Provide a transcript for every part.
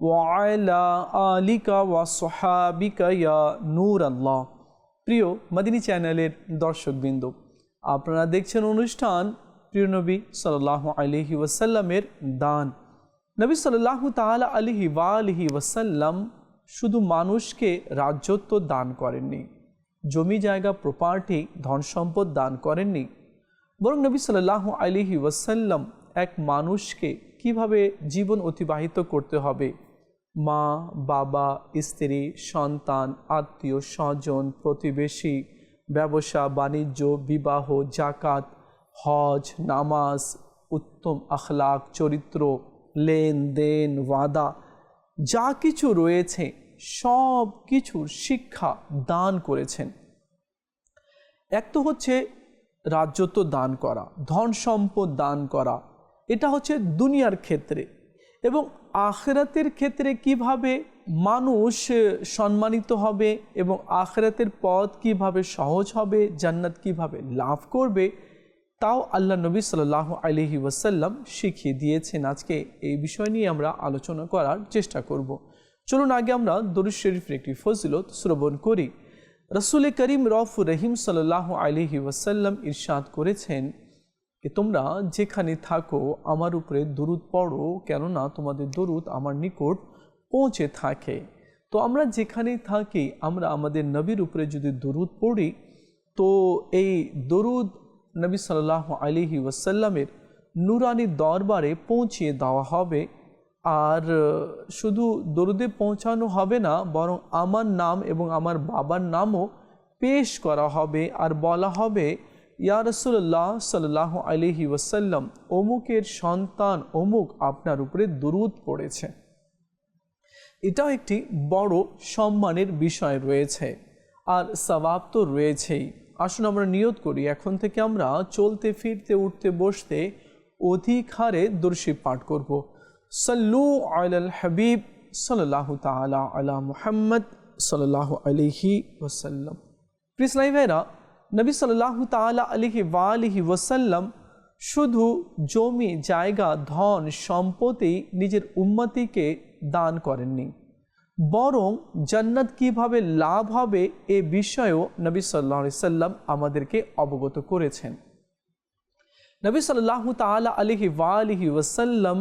ওয়া ইয়া নূর আল্লাহ প্রিয় মাদিনী চ্যানেলের দর্শকবৃন্দ, আপনারা দেখছেন অনুষ্ঠান প্রিয় নবী সাল্লাহ আলহি ওয়াসাল্লামের দান। নবী সাল্লাহ তালা আলহি ওয়া আলহি ওয়াসাল্লাম শুধু মানুষকে রাজ্যত্ব দান করেননি, জমি জায়গা প্রপার্টি ধন সম্পদ দান করেননি, বরং নবী সাল্লাহ আলহি ওয়াসাল্লাম এক মানুষকে কীভাবে জীবন অতিবাহিত করতে হবে মা, বাবা, স্ত্রী, সন্তান, আত্মীয়, স্বজন, প্রতিবেশী, ব্যবসা, বাণিজ্য, বিবাহ, জাকাত, হজ, নামাজ, উত্তম আখলাক, চরিত্র লেনদেন ওয়াদা, যা কিছু রয়েছে, সব কিছুর শিক্ষা দান করেছেন। এক তো হচ্ছে রাজ্যত্ব দান করা, ধন সম্পদ দান করা, এটা হচ্ছে দুনিয়ার ক্ষেত্রে। এবং আখরাতের ক্ষেত্রে কীভাবে মানুষ সম্মানিত হবে এবং আখরাতের পথ কীভাবে সহজ হবে, জান্নাত কীভাবে লাভ করবে, তাও আল্লাহ নবী সাল্লাহ আলহি ওয়াসাল্লাম শিখিয়ে দিয়েছেন। আজকে এই বিষয় নিয়ে আমরা আলোচনা করার চেষ্টা করব। চলুন আগে আমরা দরুদ শরীফের একটি ফজিলত শ্রবণ করি। রসুল করিম রফ রহিম সাল্লাহ আলহি ওয়াসাল্লাম ইরশাদ করেছেন যে তোমরা যেখানে থাকো, আমার উপরে দরুদ পড়ো, কেননা তোমাদের দরুদ আমার নিকট পৌঁছে থাকে। তো আমরা যেখানেই থাকি, আমরা আমাদের নবীর উপরে যদি দরুদ পড়ি, তো এই দরুদ নবী সাল্লাহ আলিহি ওয়াসাল্লামের নুরানি দরবারে পৌঁছিয়ে দেওয়া হবে। আর শুধু দরুদে পৌঁছানো হবে না, বরং আমার নাম এবং আমার বাবার নামও পেশ করা হবে। আর বলা হবে ইয়া রসুল্লাহ সাল্লাহ আলিহি ওসাল্লাম অমুকের সন্তান অমুক আপনার উপরে দুরুদ পড়েছে। এটাও একটি বড় সম্মানের বিষয় রয়েছে আর সবাব তো রয়েছেই। আসুন আমরা নিয়ত করি, এখন থেকে আমরা চলতে, ফিরতে, উঠতে, বসতে অধিক হারে দর্শী পাঠ করব। সাল্লু আল হাবিব সাল্লাহ তালা আলা মুহাম্মদ সাল্লাহ আলিহি ওসাল্লাম কৃষ্ণাই ভাইরা নবী সাল্লাহ তালা আলিহি ওয়ালিহি ওসাল্লাম শুধু জমি, জায়গা, ধন, সম্পত্তি নিজের উন্মতিকে দান করেননি। বরং জান্নাত কীভাবে লাভ হবে এ বিষয়েও নবী সাল্লাহ সাল্লাম আমাদেরকে অবগত করেছেন। নবী সাল্লাহ তালা আলিহি ওয়ালিহি ওসাল্লাম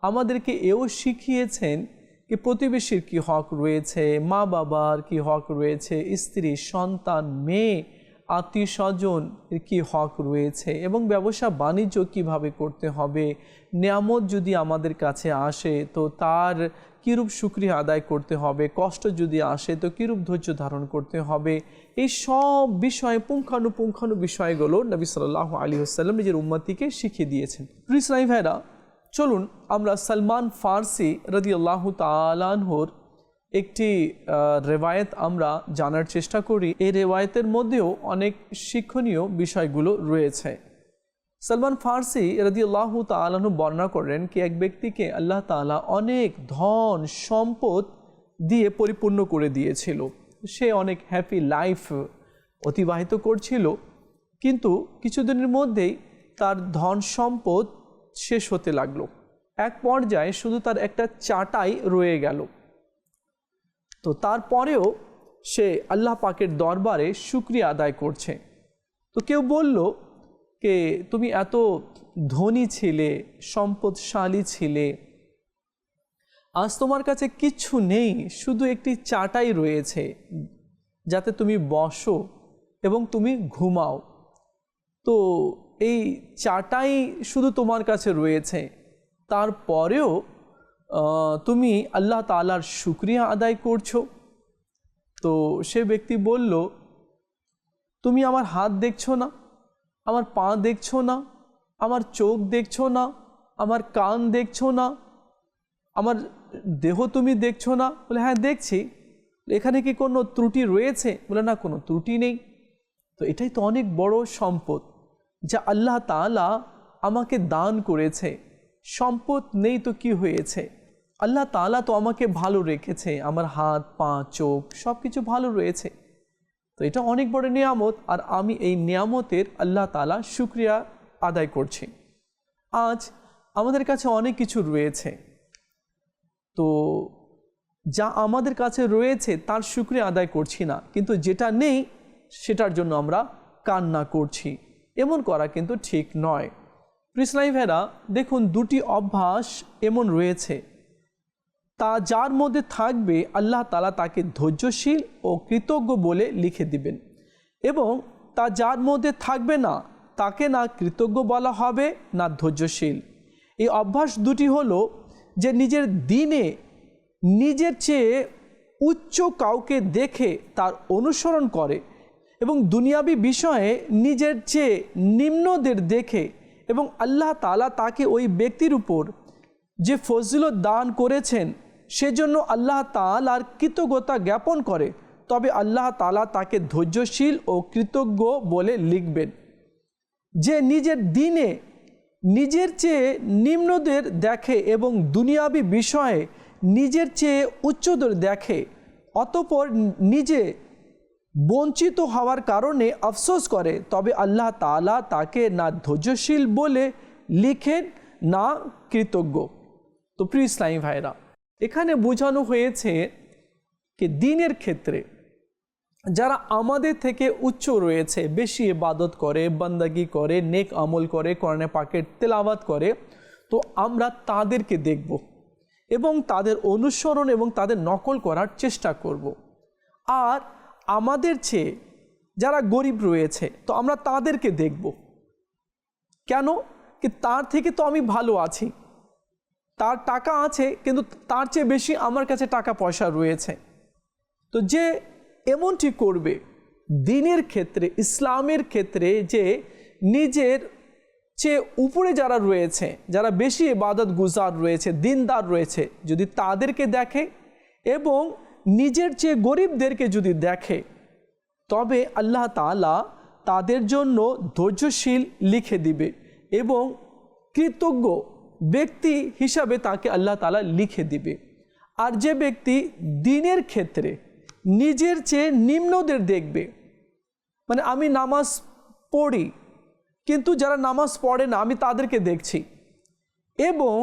আমাদেরকে এও শিখিয়েছেন কি প্রতিবেশীর কি হক রয়েছে মা বাবার কি হক রয়েছে, স্ত্রী, সন্তান, মেয়ে আত্মীয় স্বজন কী হক রয়েছে এবং ব্যবসা বাণিজ্য কীভাবে করতে হবে? নিয়ামত যদি আমাদের কাছে আসে, তো তার কীরূপ সুক্রিয়া আদায় করতে হবে? কষ্ট যদি আসে, তো কীরূপ ধৈর্য ধারণ করতে হবে? এই সব বিষয়ে পুঙ্খানুপুঙ্খানু বিষয়গুলো নবী সাল্লাহ আলী আসাল্লাম নিজের উম্মতিকে শিখিয়ে দিয়েছেন। প্রিসরাই ভাইরা, চলুন আমরা সালমান ফার্সি রদি আল্লাহ তালানহর একটি রেওয়ায়ত আমরা জানার চেষ্টা করি। এই রেওয়ায়তের মধ্যেও অনেক শিক্ষণীয় বিষয়গুলো রয়েছে। সলমান ফার্সি রদি আল্লাহ তালাহু বর্ণনা করেন কি, এক ব্যক্তিকে আল্লাহ তালা অনেক ধন, সম্পদ দিয়ে পরিপূর্ণ করে দিয়েছিল। সে অনেক হ্যাপি লাইফ অতিবাহিত করছিল। কিন্তু কিছুদিনের মধ্যেই তার ধন সম্পদ শেষ হতে লাগল। এক পর্যায়ে শুধু তার একটা চাটাই রয়ে গেল। তো তারপরেও সে আল্লাহ পাকের দরবারে শুক্রিয়া আদায় করছে। তো কেউ বলল, কে, তুমি এত ধনী ছিলে, সম্পদশালী ছিলে, আজ তোমার কাছে কিচ্ছু নেই, শুধু একটি চাটাই রয়েছে, যাতে তুমি বসো এবং তুমি ঘুমাও। তো এই চাটাই শুধু তোমার কাছে রয়েছে। তারপরেও তুমি আল্লাহ তালার শুক্রিয়া আদায় করছ। তো সে ব্যক্তি বলল, তুমি আমার হাত দেখছ না, আমার পা দেখছ না, আমার চোখ দেখছ না, আমার কান দেখছ না, আমার দেহ তুমি দেখছ না। বলে হ্যাঁ দেখছি। এখানে কি কোনো ত্রুটি রয়েছে? বলে, না, কোনো ত্রুটি নেই। তো এটাই তো অনেক বড় সম্পদ যা আল্লাহ তাআলা আমাকে দান করেছে। সম্পদ নেই তো কি হয়েছে? আল্লাহ তালা তো আমাকে ভালো রেখেছে, আমার হাত, পা, চোখ সব কিছু ভালো রয়েছে। তো এটা অনেক বড় নিয়ামত, আর আমি এই নিয়ামতের আল্লাহ তালা শুক্রিয়া আদায় করছি। আজ আমাদের কাছে অনেক কিছু রয়েছে। তো যা আমাদের কাছে রয়েছে, তার শুক্রিয়া আদায় করছি না। কিন্তু যেটা নেই, সেটার জন্য আমরা কান্না করছি। এমন করা কিন্তু ঠিক নয়। কৃষ্ণাই ভেরা দেখুন দুটি অভ্যাস এমন রয়েছে। তা যার মধ্যে থাকবে আল্লাহ তালা তাকে ধৈর্যশীল ও কৃতজ্ঞ বলে লিখে দিবেন। এবং তা যার মধ্যে থাকবে না, তাকে না কৃতজ্ঞ বলা হবে, না ধৈর্যশীল। এই অভ্যাস দুটি হলো যে নিজের দিনে নিজের চেয়ে উচ্চ কাউকে দেখে তার অনুসরণ করে এবং দুনিয়াবি বিষয়ে নিজের চেয়ে নিম্নদের দেখে এবং আল্লাহ তালা তাকে ওই ব্যক্তির উপর যে ফজিলত দান করেছেন, সেজন্য আল্লাহ তালার কৃতজ্ঞতা জ্ঞাপন করে। তবে আল্লাহ তালা তাকে ধৈর্যশীল ও কৃতজ্ঞ বলে লিখবেন। যে নিজের দিনে নিজের চেয়ে নিম্নদের দেখে এবং দুনিয়াবি বিষয়ে নিজের চেয়ে উচ্চদের দেখে, অতপর নিজে বঞ্চিত হওয়ার কারণে আফসোস করে তবে আল্লাহ তালা তাকে না ধৈর্যশীল বলে লিখেন, না কৃতজ্ঞ তো প্রিয় ইসলামী ভাইরা এখানে বোঝানো হয়েছে যে দিনের ক্ষেত্রে যারা আমাদের থেকে উচ্চ রয়েছে, বেশি ইবাদত করে, বান্দাগি করে, নেক আমল করে করণে পাকের তেলাওয়াত করে, তো আমরা তাদেরকে দেখব এবং তাদের অনুসরণ এবং তাদের নকল করার চেষ্টা করব। আর আমাদের চেয়ে যারা গরিব রয়েছে, তো আমরা তাদেরকে দেখব। কেন? কি তার থেকে তো আমি ভালো আছি। তার টাকা আছে, কিন্তু তার চেয়ে বেশি আমার কাছে টাকা পয়সা রয়েছে। তো যে এমনটি করবে, দিনের ক্ষেত্রে, ইসলামের ক্ষেত্রে যে নিজের চেয়ে উপরে যারা রয়েছে, যারা বেশি ইবাদত গুজার রয়েছে, দিনদার রয়েছে, যদি তাদেরকে দেখে এবং নিজের চেয়ে গরিবদেরকে যদি দেখে, তবে আল্লাহ তালা তাদের জন্য ধৈর্যশীল লিখে দিবে এবং কৃতজ্ঞ ব্যক্তি হিসাবে তাকে আল্লাহ তালা লিখে দিবে। আর যে ব্যক্তি দিনের ক্ষেত্রে নিজের চেয়ে নিম্নদের দেখবে মানে আমি নামাজ পড়ি, কিন্তু যারা নামাজ পড়ে না, আমি তাদেরকে দেখছি। এবং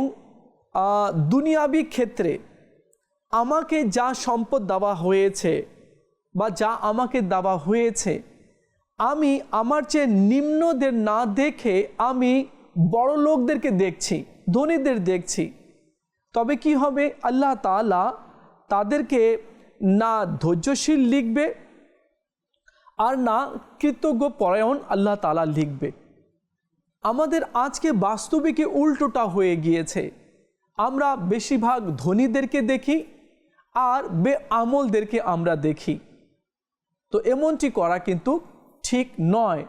দুনিয়াবি ক্ষেত্রে আমাকে যা সম্পদ দেওয়া হয়েছে বা যা আমাকে দেওয়া হয়েছে, আমি আমার চেয়ে নিম্নদের না দেখে আমি বড় লোকদেরকে দেখছি, ধনীদের দেখছি। তবে কি হবে? আল্লাহ তালা তাদেরকে না ধৈর্যশীল লিখবে আর না কৃতজ্ঞ পরায়ণ আল্লাহ তালা লিখবে। আমাদের আজকে বাস্তবিকে উল্টোটা হয়ে গিয়েছে। আমরা বেশিরভাগ ধনীদেরকে দেখি আর বে আমলদেরকে আমরা দেখি। তো এমনটি করা কিন্তু ঠিক নয়।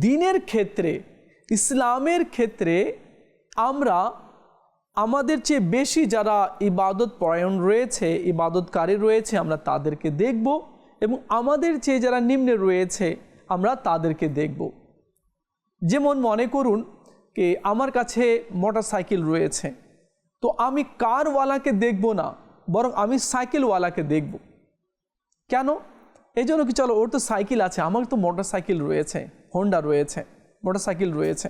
দিনের ক্ষেত্রে, ইসলামের ক্ষেত্রে আমরা আমাদের চেয়ে বেশি যারা ইবাদত পরায়ণ রয়েছে, ইবাদতকারী রয়েছে, আমরা তাদেরকে দেখব এবং আমাদের চেয়ে যারা নিম্নে রয়েছে, আমরা তাদেরকে দেখব। যেমন মনে করুন যে আমার কাছে মোটর সাইকেল রয়েছে। তো আমি কারওয়ালাকে দেখব না। বরং আমি সাইকেলওয়ালাকে দেখব। কেন? এই জন্য কি চলো, ওর তো সাইকেল আছে, আমার তো মোটর সাইকেল রয়েছে হোন্ডা রয়েছে মোটর সাইকেল রয়েছে।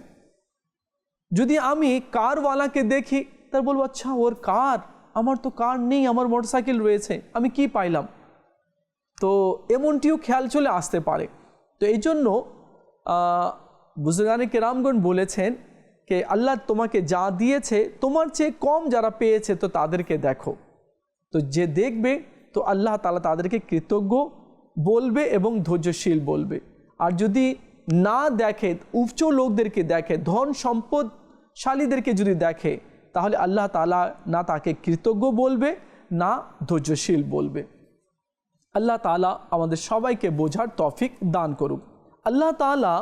যদি আমি কারওয়ালাকে দেখি, তার বলব আচ্ছা ওর কার? আমার তো কার নেই, আমার মোটর সাইকেল রয়েছে, আমি কি পাইলাম? তো এমনটিও খেয়াল চলে আসতে পারে। তো এই জন্য বুজগানি কেরামগণ বলেছেন যে, আল্লাহ তোমাকে যা দিয়েছে, তোমার চেয়ে কম যারা পেয়েছে, তো তাদেরকে দেখো। তো যে দেখবে, তো আল্লাহ তালা তাদেরকে কৃতজ্ঞ বলবে এবং ধৈর্যশীল বলবে। আর যদি না দেখে, উচ্চ লোকদেরকে দেখে, ধন সম্পদশালীদেরকে যদি দেখে, তাহলে আল্লাহ তালা না তাকে কৃতজ্ঞ বলবে, না ধৈর্যশীল বলবে। আল্লাহ তালা আমাদের সবাইকে বোঝার তফিক দান করুক। আল্লাহ তালা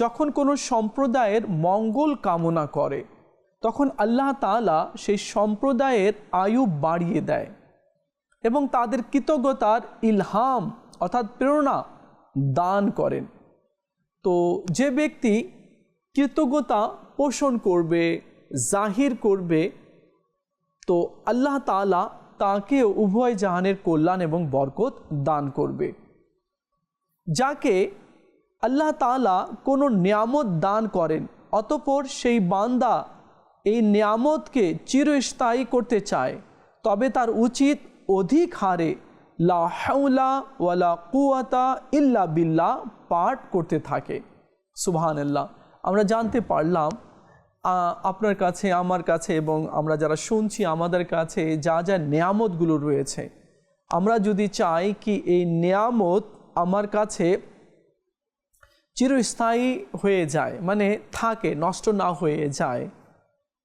যখন কোনো সম্প্রদায়ের মঙ্গল কামনা করে, তখন আল্লাহ তালা সেই সম্প্রদায়ের আয়ু বাড়িয়ে দেয়। এবং তাদের কৃতজ্ঞতার ইলহাম, অর্থাৎ প্রেরণা দান করেন। তো যে ব্যক্তি কৃতজ্ঞতা পোষণ করবে, জাহির করবে, তো আল্লাহ তালা তাকে উভয় জাহানের কল্যাণ এবং বরকত দান করবে। যাকে আল্লাহ তালা কোনো নিয়ামত দান করেন, অতপর সেই বান্দা এই নিয়ামতকে চিরস্থায়ী করতে চায়, তবে তার উচিত অধিক হারে লা ওয়ালা কুয়াতা ইল্লা বিল্লাহ পাঠ করতে থাকে। সুবহানাল্লাহ। আমরা জানতে পারলাম আপনার কাছে, আমার কাছে এবং আমরা যারা শুনছি, আমাদের কাছে যা যা নিয়ামতগুলো রয়েছে। আমরা যদি চাই কি এই নিয়ামত আমার কাছে চিরস্থায়ী হয়ে যায় মানে থাকে, নষ্ট না হয়ে যায়,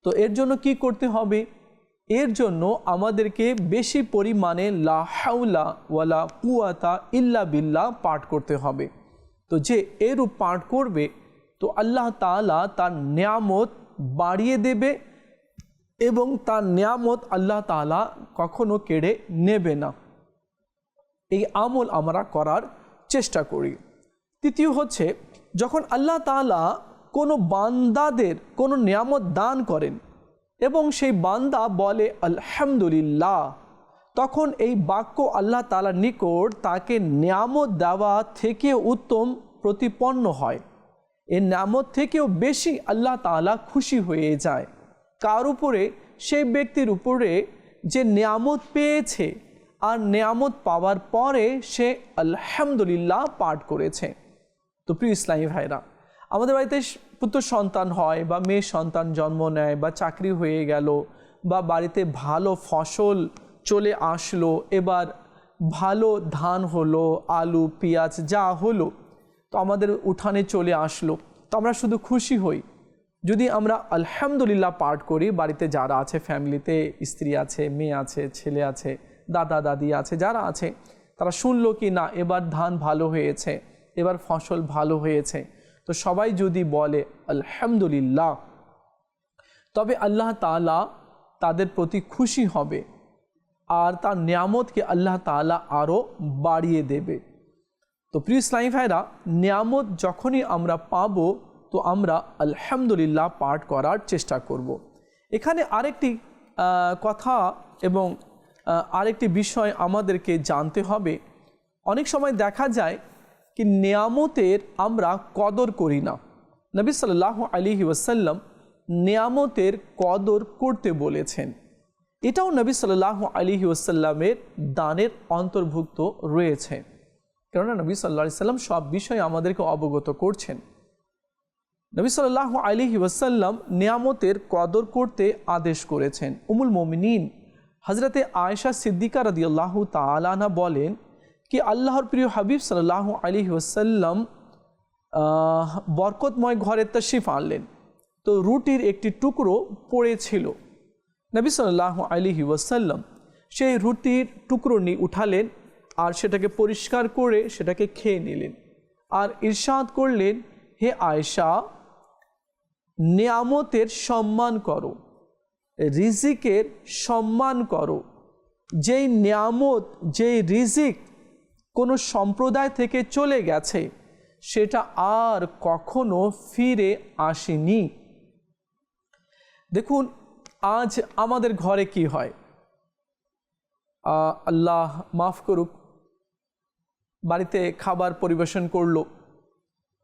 তো এর জন্য কি করতে হবে? এর জন্য আমাদেরকে বেশি পরিমাণে লা হাউলা ওয়ালা কুয়াতা ইল্লা বিল্লাহ পাঠ করতে হবে। তো যে এরূপ পাঠ করবে, তো আল্লাহ তাআলা তার নিয়ামত বাড়িয়ে দেবে এবং তার নিয়ামত আল্লাহ তাআলা কখনো কেড়ে নেবে না। এই আমল আমরা করার চেষ্টা করি। তৃতীয় হচ্ছে, যখন আল্লাহ তাআলা কোনো বান্দাদের কোনো নিয়ামত দান করেন এবং সেই বান্দা বলে, আলহামদুলিল্লাহ। তখন এই বাক্য আল্লাহ তাআলার নিকট তাকে নিয়ামত দেওয়া থেকে উত্তম প্রতিপন্ন হয়। এ নামত থেকেও বেশি আল্লাহ তাআলা খুশি হয়ে যায়। কার উপরে? সেই ব্যক্তির উপরে যে নিয়ামত পেয়েছে আর নিয়ামত পাওয়ার পরে সে আলহামদুলিল্লাহ পাঠ করেছে। তো প্রিয় ইসলামী ভাইরা আমাদের বাড়িতে পুত্র সন্তান হয় বা মেয়ে সন্তান জন্ম নেয় বা চাকরি হয়ে গেল বা বাড়িতে ভালো ফসল চলে আসলো, এবার ভালো ধান হলো, আলু, পেঁয়াজ যা হলো, তো আমাদের উঠানে চলে আসলো। তো আমরা শুধু খুশি হই। যদি আমরা আলহামদুলিল্লাহ পাঠ করি, বাড়িতে যারা আছে, ফ্যামিলিতে স্ত্রী আছে, মেয়ে আছে, ছেলে আছে, দাদা, দাদি আছে, যারা আছে, তারা শুনলো কি না, এবার ধান ভালো হয়েছে, এবার ফসল ভালো হয়েছে তো সবাই যদি বলে, আলহামদুলিল্লাহ, তবে আল্লাহ তাআলা তাদের প্রতি খুশি হবে আর তার নিয়ামতকে আল্লাহ তাআলা আরও বাড়িয়ে দেবে তো প্রিয় ইসলামী ভাইরা নিয়ামত যখনই আমরা পাব, তো আমরা আলহামদুলিল্লাহ পাঠ করার চেষ্টা করব। এখানে আরেকটি কথা এবং আরেকটি বিষয় আমাদেরকে জানতে হবে অনেক সময় দেখা যায় কি নিয়ামতের আমরা কদর করি না। নবী সাল্লাহ আলিহি ওয়াসাল্লাম নিয়ামতের কদর করতে বলেছেন। এটাও নবী সাল্লাহ আলিহি ওয়াসাল্লামের দানের অন্তর্ভুক্ত রয়েছে। কেননা নবী সাল্লা সাল্লাম সব বিষয়ে আমাদেরকে অবগত করছেন। নবী সাল্লাহ আলিহি ওয়াসাল্লাম নিয়ামতের কদর করতে আদেশ করেছেন। উমুল মোমিনিন হজরতে আয়েশা সিদ্দিকা রদিয়াল্লাহু তালানা বলেন কি আল্লাহর প্রিয় হাবিব সাল্লাহ আলিহি ওয়াসাল্লাম আহ, বরকতময় ঘরে তশরিফ আনলেন। তো রুটির একটি টুকরো পড়েছিল। নবী সাল্লাহ আলিহি ওয়াসাল্লাম সেই রুটির টুকরো নিয়ে উঠালেন আর সেটাকে পরিষ্কার করে সেটাকে খেয়ে নিলেন। আর ইরশাদ করলেন হে আয়েশা নিয়ামতের সম্মান করো রিজিকের সম্মান করো। যেই নিয়ামত যেই রিজিক কোনো সম্প্রদায় থেকে চলে গেছে, সেটা আর কখনো ফিরে আসেনি। দেখুন, আজ আমাদের ঘরে কি হয়? আল্লাহ মাফ করুক, বাড়িতে খাবার পরিবেশন করল,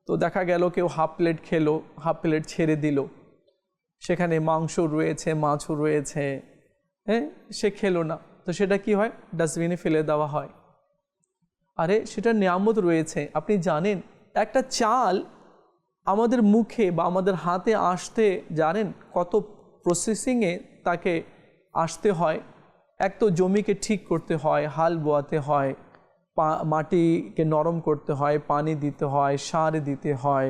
তো দেখা গেল কেউ হাফ প্লেট খেলো, হাফ প্লেট ছেড়ে দিল। সেখানে মাংস রয়েছে, মাছও রয়েছে হ্যাঁ সে খেলো না। তো সেটা কি হয়? ডাস্টবিনে ফেলে দেওয়া হয়। আরে, সেটার নিয়ামত রয়েছে। আপনি জানেন, একটা চাল আমাদের মুখে বা আমাদের হাতে আসতে জানেন কত প্রসেসিংয়ে তাকে আসতে হয়? এক তো জমিকে ঠিক করতে হয়, হাল বোয়াতে হয় মাটিকে নরম করতে হয়, পানি দিতে হয়, সার দিতে হয়,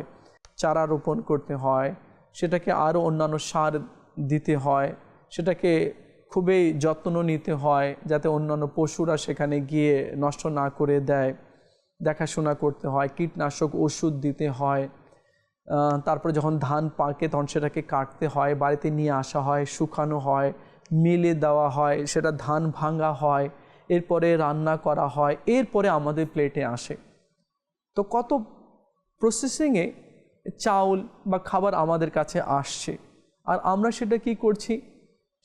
চারা রোপণ করতে হয়, সেটাকে আরও অন্যান্য সার দিতে হয়, সেটাকে খুবই যত্ন নিতে হয় যাতে অন্যান্য পশুরা সেখানে গিয়ে নষ্ট না করে দেয়, দেখাশোনা করতে হয়, কীটনাশক ওষুধ দিতে হয় তারপরে যখন ধান পাকে তখন সেটাকে কাটতে হয়, বাড়িতে নিয়ে আসা হয়, শুকানো হয়, মিলে দেওয়া হয়, সেটা ধান ভাঙা হয়, এরপরে রান্না করা হয়, এরপরে আমাদের প্লেটে আসে। তো কত প্রসেসিংয়ে চাউল বা খাবার আমাদের কাছে আসছে। আর আমরা সেটা কি করছি?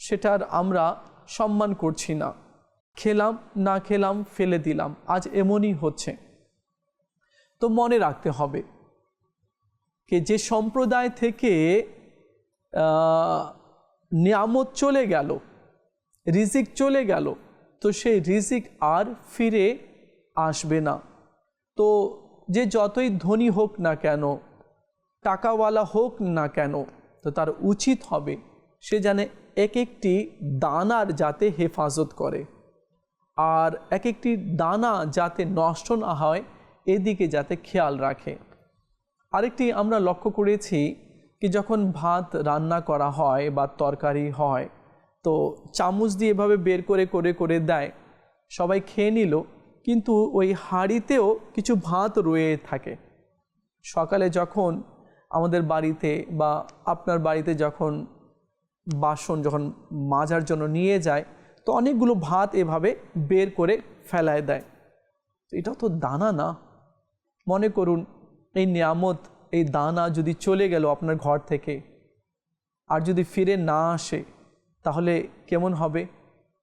সেটার আমরা সম্মান করছি না। খেলাম না খেলাম, ফেলে দিলাম। আজ এমনই হচ্ছে। তো মনে রাখতে হবে যে যে সম্প্রদায় থেকে নিয়ামত চলে গেল, রিজিক চলে গেল, তো সেই রিজিক আর ফিরে আসবে না। তো যে যতই ধনী হোক না কেন, টাকাওয়ালা হোক না কেন, তো তার উচিত হবে সে জানে এক একটি দানার যাতে হেফাজত করে। আর এক একটি দানা যাতে নষ্ট না হয়, এদিকে যাতে খেয়াল রাখে। আরেকটি আমরা লক্ষ্য করেছি কি যখন ভাত রান্না করা হয় বা তরকারি হয়, তো চামচ দিয়ে এভাবে বের করে করে করে দেয়। সবাই খেয়ে নিল, কিন্তু ওই হাঁড়িতেও কিছু ভাত রয়ে থাকে। সকালে যখন আমাদের বাড়িতে বা আপনার বাড়িতে যখন বাসন যখন মাজার জন্য নিয়ে যায়, তো অনেকগুলো ভাত এভাবে বের করে ফেলায় দেয়। এটা তো দানা না। মনে করুন, এই নিয়ামত, এই দানা যদি চলে গেল আপনার ঘর থেকে আর যদি ফিরে না আসে, তাহলে কেমন হবে?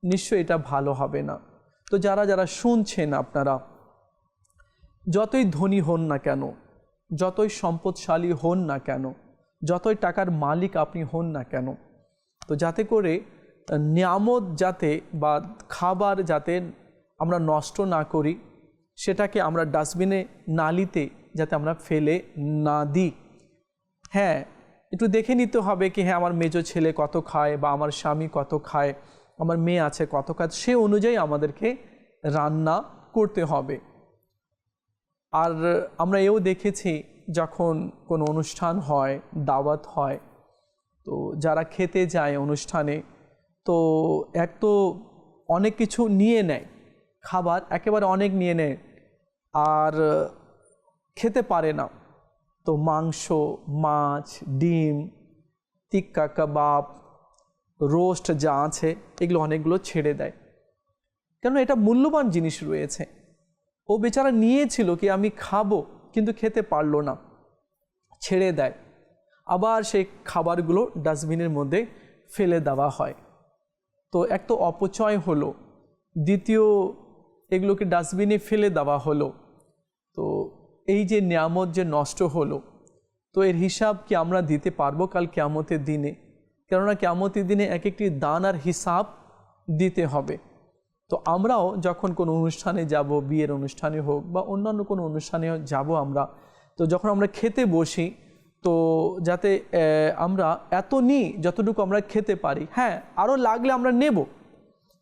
নিশ্চয়ই এটা ভালো হবে না। তো যারা যারা শুনছেন আপনারা, যতই ধনী হন না কেন, যতই সম্পদশালী হন না কেন, যতই টাকার মালিক আপনি হন না কেন তো যাতে করে নিয়ামত যাতে বা খাবার যাতে আমরা নষ্ট না করি, সেটাকে আমরা ডাস্টবিনে নালিতে যাতে আমরা ফেলে না দিই। হ্যাঁ একটু দেখে নিতে হবে কি হ্যাঁ আমার মেজো ছেলে কত খায় বা আমার স্বামী কত খায়, আমার মেয়ে আছে কত খায়, সে অনুযায়ী আমাদেরকে রান্না করতে হবে। আর আমরা এও দেখেছি, যখন কোনো অনুষ্ঠান হয়, দাওয়াত হয় তো যারা খেতে যায় অনুষ্ঠানে, তো এক তো অনেক কিছু নিয়ে নেয়, খাবার একেবারে অনেক নিয়ে নেয়, আর খেতে পারে না। তো মাংস, মাছ, ডিম, টিক্কা, কাবাব, রোস্ট যা আছে, এগুলো অনেকগুলো ছেড়ে দেয়। কেন এটা মূল্যবান জিনিস রয়েছে। ও বেচারা নিয়েছিল কি আমি খাব, কিন্তু খেতে পারল না। ছেড়ে দেয়। আবার সেই খাবারগুলো ডাস্টবিনের মধ্যে ফেলে দেওয়া হয়। তো এক তো অপচয় হলো। দ্বিতীয়, এগুলোকে ডাস্টবিনে ফেলে দেওয়া হলো। তো এই যে নিয়ামত যে নষ্ট হলো, তো এর হিসাব কি আমরা দিতে পারব কাল কেয়ামতের দিনে? কেননা কেয়ামতের দিনে এক একটি দানার হিসাব দিতে হবে। তো আমরাও যখন কোনো অনুষ্ঠানে যাব, বিয়ের অনুষ্ঠানে হোক বা অন্যান্য কোনো অনুষ্ঠানে যাব আমরা, তো যখন আমরা খেতে বসি তো যাতে আমরা এত নিই যতটুকু আমরা খেতে পারি হ্যাঁ আরও লাগলে আমরা নেব।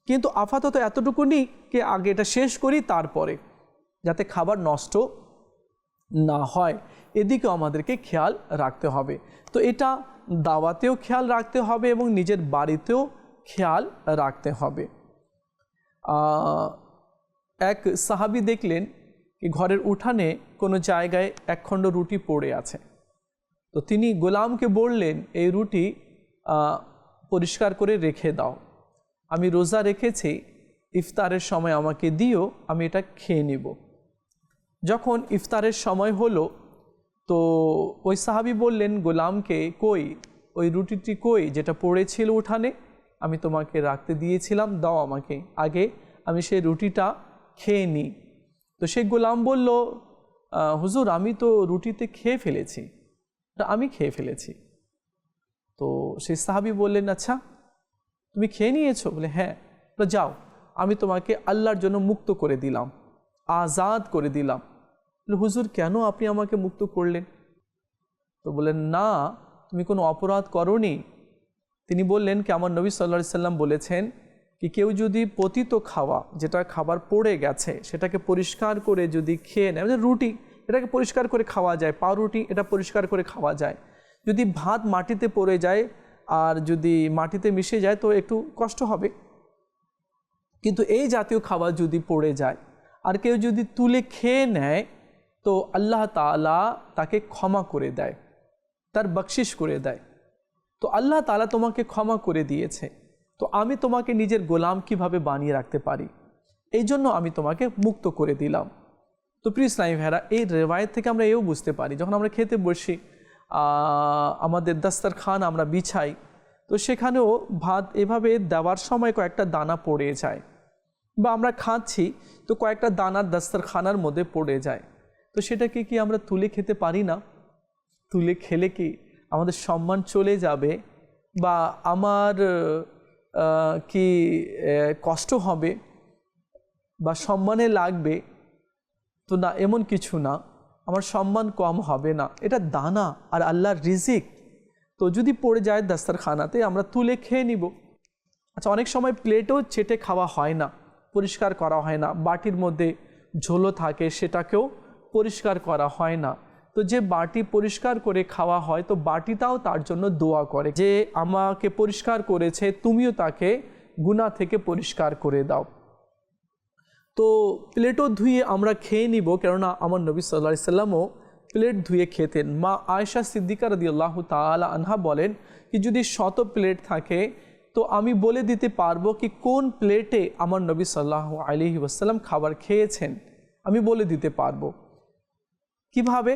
কিন্তু আপাতত এতটুকু নিই কে আগে এটা শেষ করি তারপরে, যাতে খাবার নষ্ট না হয়। এদিকেও আমাদেরকে খেয়াল রাখতে হবে। তো এটা দাওয়াতেও খেয়াল রাখতে হবে এবং নিজের বাড়িতেও খেয়াল রাখতে হবে। এক সাহাবি দেখলেন ঘরের উঠানে কোনো জায়গায় একখণ্ড রুটি পড়ে আছে। তো তিনি গোলামকে বললেন এই রুটি পরিষ্কার করে রেখে দাও। আমি রোজা রেখেছি ইফতারের সময় আমাকে দিও আমি এটা খেয়ে নেব। যখন ইফতারের সময় হলো তো ওই সাহাবি বললেন গোলামকে কই? ওই রুটিটি কই? যেটা পড়েছিল উঠানে আমি তোমাকে রাখতে দিয়েছিলাম দাও আমাকে। আগে আমি সেই রুটিটা খেয়ে নিই। তো সেই গোলাম বলল হুজুর আমি তো রুটিতে খেয়ে ফেলেছি। "না, আমি খেয়ে ফেলেছি। তো সেই সাহাবি বললেন আচ্ছা তুমি খেয়ে নিয়েছো? বলে হ্যাঁ যাও, আমি তোমাকে আল্লাহর জন্য মুক্ত করে দিলাম, আজাদ করে দিলাম। হুজুর, কেন আপনি আমাকে মুক্ত করলেন? তো বললেন, না, তুমি কোনো অপরাধ করনি। তিনি বললেন কি আমার নবী সাল্লা সাল্লাম বলেছেন কি, কেউ যদি পতিত খাওয়া, যেটা খাবার পড়ে গেছে, সেটাকে পরিষ্কার করে যদি খেয়ে নেয় মানে রুটি এটাকে পরিষ্কার করে খাওয়া যায়, পাউরুটি এটা পরিষ্কার করে খাওয়া যায়। যদি ভাত মাটিতে পড়ে যায় আর যদি মাটিতে মিশে যায় তো একটু কষ্ট হবে। কিন্তু এই জাতীয় খাবার যদি পড়ে যায় আর কেউ যদি তুলে খেয়ে নেয় তো আল্লাহ তালা তাকে ক্ষমা করে দেয়, তার বকশিস করে দেয়। তো আল্লাহ তালা তোমাকে ক্ষমা করে দিয়েছে। তো আমি তোমাকে নিজের গোলাম কীভাবে বানিয়ে রাখতে পারি? এই জন্য আমি তোমাকে মুক্ত করে দিলাম। তো প্রিয় ইসলামী ভাইরা এই রেওয়ায়ত থেকে আমরা এও বুঝতে পারি, যখন আমরা খেতে বসি আমাদের দাস্তারখান আমরা বিছাই, তো সেখানেও ভাত এভাবে দেওয়ার সময় কয়েকটা দানা পড়ে যায় বা আমরা খাচ্ছি, তো কয়েকটা দানার দাস্তারখানার মধ্যে পড়ে যায়। তো সেটাকে কি আমরা তুলে খেতে পারি না? তুলে খেলে কি আমাদের সম্মান চলে যাবে বা আমার কি কষ্ট হবে বা সম্মানে লাগবে? তো না, এমন কিছু না। আমার সম্মান কম হবে না। এটা দানা আর আল্লাহর রিজিক। তো যদি পড়ে যায় দাস্তারখানাতে, আমরা তুলে খেয়ে নিব। আচ্ছা অনেক সময় প্লেটও চেটে খাওয়া হয় না, পরিষ্কার করা হয় না। বাটির মধ্যে ঝোলো থাকে, সেটাকেও পরিষ্কার করা হয় না। তো যে বাটি পরিষ্কার করে খাওয়া হয়, তো বাটিটাও তার জন্য দোয়া করে। যে আমাকে পরিষ্কার করেছে, তুমিও তাকে গুণা থেকে পরিষ্কার করে দাও। তো প্লেটও ধুয়ে আমরা খেয়ে নিব, কেননা আমার নবী সাল্লা সাল্লামও প্লেট ধুয়ে খেতেন। মা আয়সা সিদ্দিকা রদি আল্লাহ তালা আনহা বলেন কি, যদি শত প্লেট থাকে, তো আমি বলে দিতে পারব কি, কোন প্লেটে আমার নবী সাল্লাহ আলহি ওয়াসাল্লাম খাবার খেয়েছেন? আমি বলে দিতে পারব। কীভাবে?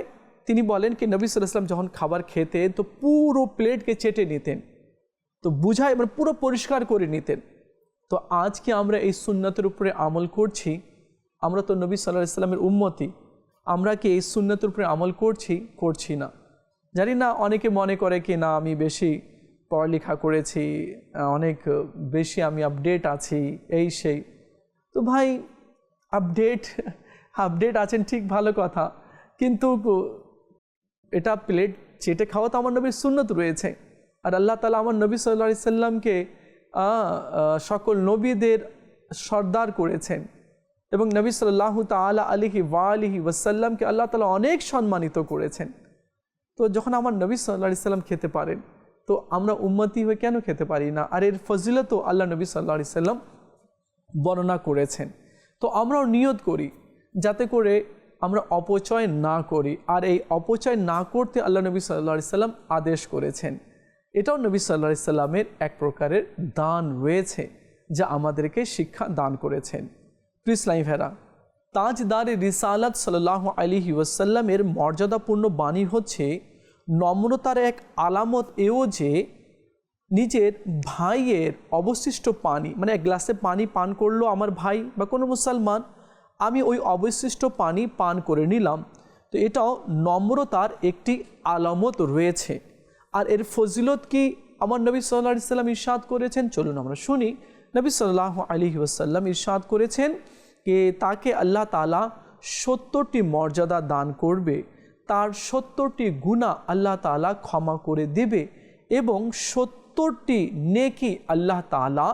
তিনি বলেন কি, নবী সাল্লাম যখন খাবার খেতেন, তো পুরো প্লেটকে চেটে নিতেন। তো বুঝায় মানে পুরো পরিষ্কার করে নিতেন। তো আজকে আমরা এই সুন্নতের উপরে আমল করছি, আমরা তো নবী সাল্লাহ সাল্লামের উন্মতি আমরা কি এই সুন্নতের উপরে আমল করছি করছি না? জানি না, অনেকে মনে করে কি, না, আমি বেশি পড়ালেখা করেছি, অনেক বেশি আমি আপডেট আছি, এই সেই। তো ভাই আপডেট আপডেট আছেন ঠিক ভালো কথা, কিন্তু এটা প্লেট চেটে খাওয়া তো আমার নবীর সুন্নত রয়েছে। আর আল্লাহ তালা আমার নবী সাল্লা সাল্লামকে সকল নবীদের সর্দার করেছেন। এবং নবী সাল্লাহ তালা আলিহি ওয়া আলিহি ওয়াসাল্লামকে আল্লাহ তালা অনেক সম্মানিত করেছেন। তো যখন আমার নবী সাল্লা সাল্লাম খেতে পারেন, তো আমরা উম্মতি হয়ে কেন খেতে পারি না? আর এর ফজিলতও আল্লাহ নবী সাল্লা সাল্লাম বর্ণনা করেছেন। তো আমরাও নিয়ত করি যাতে করে আমরা অপচয় না করি। আর এই অপচয় না করতে আল্লাহ নবী সাল্লা সাল্লাম আদেশ করেছেন। এটাও নবী সাল্লা সাল্লামের এক প্রকারের দান রয়েছে, যা আমাদেরকে শিক্ষা দান করেছেন। প্রিসলাই ভেরা তাজদারে রিসালাত সাল্লাহ আলিহি ওয়াসাল্লামের মর্যাদাপূর্ণ বাণী হচ্ছে নম্রতার এক আলামত এও যে নিজের ভাইয়ের অবশিষ্ট পানি মানে এক গ্লাসে পানি পান করল আমার ভাই বা কোনো মুসলমান, আমি ওই অবশিষ্ট পানি পান করে নিলাম। তো এটাও নম্রতার একটি আলামত রয়েছে। আর এর ফজিলত কি? আমার নবী সাল্লাহ সাল্লাম ইরশাদ করেছেন? চলুন আমরা শুনি। নবী সাল্লাহ আলী ওসাল্লাম ইরশাদ করেছেন যে তাকে আল্লাহ তালা সত্তরটি মর্যাদা দান করবে। তার সত্তরটি গুণা আল্লাহ তালা ক্ষমা করে দেবে এবং সত্তরটি নেকি আল্লাহ তালা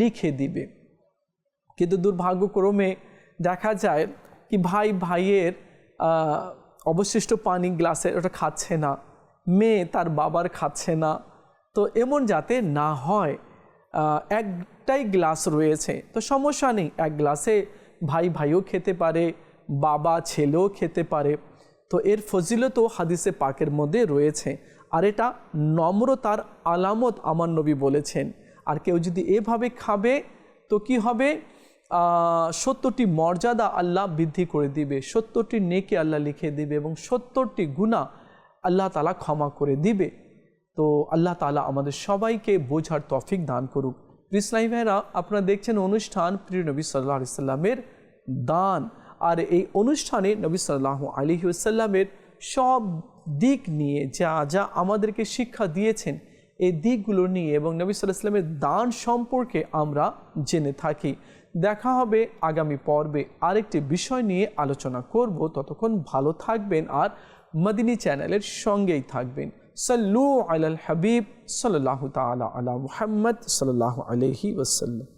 লিখে দিবে। কিন্তু দুর্ভাগ্যক্রমে দেখা যায় কি ভাই ভাইয়ের অবশিষ্ট পানি গ্লাসের ওটা খাচ্ছে না। মেয়ে তার বাবার খাচ্ছে না। তো এমন যাতে না হয় একটাই গ্লাস রয়েছে। তো সমস্যা নেই, এক গ্লাসে ভাই ভাইও খেতে পারে, বাবা ছেলেও খেতে পারে। তো এর ফজিলতও হাদিসে পাকের মধ্যে রয়েছে। আর এটা নম্রতার আলামত আমার নবী বলেছেন। আর কেউ যদি এভাবে খাবে, তো কি হবে? সত্তরটি মর্যাদা আল্লাহ বৃদ্ধি করে দিবে, সত্তরটি নেকে আল্লাহ লিখে দিবে এবং সত্তরটি গুণা আল্লাহ তালা ক্ষমা করে দিবে। তো আল্লাহ তালা আমাদের সবাইকে বোঝার তফিক দান করুক। ইসলাই ভাইরা আপনারা দেখছেন অনুষ্ঠান প্রিয় নবী সাল্লাহ সাল্লামের দান। আর এই অনুষ্ঠানে নবী সাল্লাহ আলী সাল্লামের সব দিক নিয়ে যা যা আমাদেরকে শিক্ষা দিয়েছেন, এই দিকগুলো নিয়ে এবং নবী সাল্লাহ ইসলামের দান সম্পর্কে আমরা জেনে থাকি। দেখা হবে আগামী পর্বে আরেকটি বিষয় নিয়ে আলোচনা করব। ততক্ষণ ভালো থাকবেন আর মদিনী চ্যানেলের সঙ্গেই থাকবেন। সাল্লু আলাল হাবিব সাল্লাহ তালা আলা মুহাম্মদ সাল্লাহ আলহি ওসাল্লাম